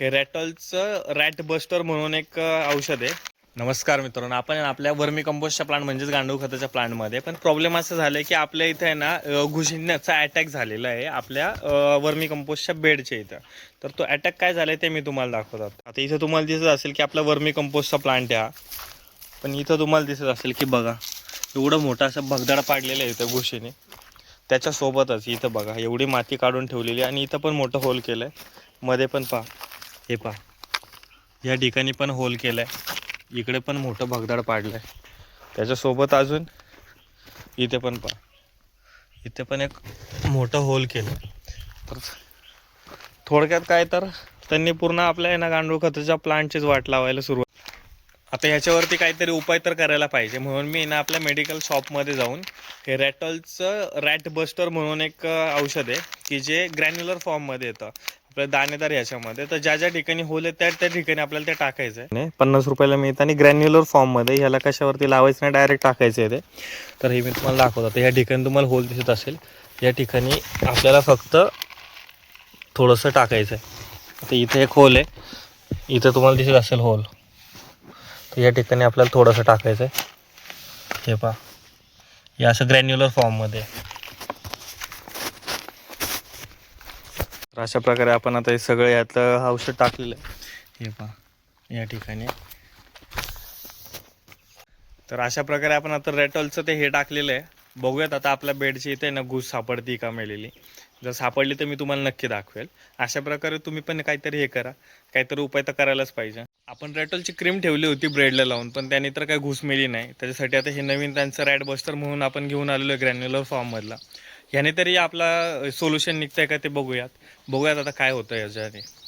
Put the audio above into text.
हे रॅटॉलचं rat buster म्हणून एक औषध आहे. नमस्कार मित्रांनो आपण आपल्या वर्मी कंपोस्टच्या प्लांट म्हणजेच गांडूळ खताच्या प्लांटमध्ये पण प्रॉब्लेम असं झालं आहे की आपल्या इथं आहे ना अ, घुशिण्याचा अटॅक झालेला आहे आपल्या वर्मी कंपोस्टच्या बेडच्या इथं. तर तो अटॅक काय झाला आहे ते मी तुम्हाला दाखवतात. आता इथं तुम्हाला दिसत असेल की आपला वर्मी कंपोस्टचा प्लांट आहे हा. पण इथं तुम्हाला दिसत असेल की बघा एवढं मोठं असं भगदाड पाडलेलं आहे इथं घुशीने. त्याच्यासोबतच इथं बघा एवढी माती काढून ठेवलेली आहे आणि इथं पण मोठं होल केलं आहे मध्ये पण पहा. हे पहा. या ठिकाणी पण होल केलाय. आहे इकडे पण मोठं भगदाड पाडलं आहे त्याच्यासोबत अजून इथे पण पहा. इथे पण एक मोठं होल केलं. तर थोडक्यात काय तर त्यांनी पूर्ण आपल्या ना गांडूळ खताच्या प्लांटचीच वाट लावायला सुरुवात आता ह्याच्यावरती काहीतरी उपाय तर करायला पाहिजे. म्हणून मी ना आपल्या मेडिकल शॉपमध्ये जाऊन हे रॅटॉलचं रॅट बस्टर म्हणून एक औषध आहे की जे ग्रॅन्युलर फॉर्ममध्ये येतं. आपल्या दाणेदार याच्यामध्ये. तर ज्या ज्या ठिकाणी होल आहे त्या त्या ठिकाणी आपल्याला ते टाकायचं आहे पन्नास रुपयाला मिळतं आणि ग्रॅन्युलर फॉर्ममध्ये ह्याला कशावरती लावायचं नाही डायरेक्ट टाकायचं आहे ते. तर हे मी तुम्हाला दाखवतो. तर ह्या ठिकाणी तुम्हाला होल दिसत असेल. या ठिकाणी आपल्याला फक्त थोडंसं टाकायचं आहे तर इथे एक होल आहे. इथं तुम्हाला दिसत असेल होल. तर या ठिकाणी आपल्याला थोडंसं टाकायचं आहे हे पहा. हे असं ग्रॅन्युलर फॉर्ममध्ये तर अशा प्रकारे आपण आता हे सगळं यातलं औषध टाकलेलं आहे. हे पहा या ठिकाणी. तर अशा प्रकारे आपण आता रेटॉलचं ते हे टाकलेलं आहे. बघूयात आता आपल्या बेडची इथे ना घूस सापडती का मेलेली. जर सापडली तर मी तुम्हाला नक्की दाखवेल. अशा प्रकारे तुम्ही पण काहीतरी हे करा. काहीतरी उपाय तर करायलाच पाहिजे. आपण रेटॉलची क्रीम ठेवली होती ब्रेडला लावून पण त्याने तर काही घुस मिली नाही. त्याच्यासाठी आता हे नवीन त्यांचं रॅड बस्टर म्हणून आपण घेऊन आलेलो आहे ग्रॅन्युलर फॉर्ममधला ह्याने तरी आपला सोल्युशन निघतंय का ते बघूयात. बघूयात आता काय होतं याच्याने.